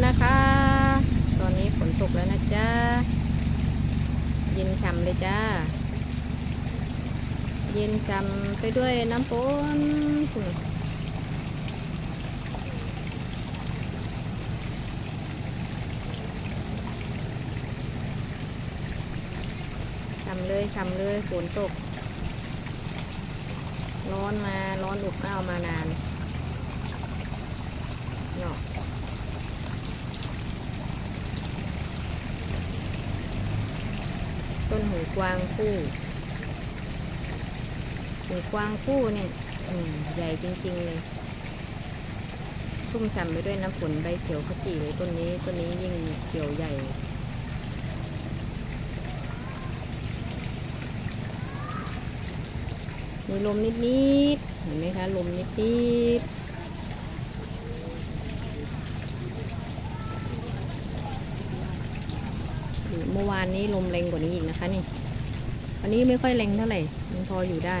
แล้วนะคะ ตอนนี้ฝนตกแล้วนะจ๊ะ เย็นฉ่ำเลยจ้า เย็นฉ่ำไปด้วยน้ำฝนฉ่ำเลยฉ่ำเลยฝนตก ร้อนมา ร้อนอบอ้าวมานานเนาะ ต้นหูกวางคู่ หูกวางคู่เนี่ยอืใหญ่จริง ๆ เลยชุ่มฉ่ำไปด้วยน้ำฝนใบเขียวขจีเลยต้นนี้ต้นนี้ยิ่งเขียวใหญ่มีลมนิดๆเห็นไหมคะลมนิดๆ เมื่อวานนี้ลมแรงกว่านี้อีกนะคะนี่วันนี้ไม่ค่อยแรงเท่าไหร่มันพออยู่ได้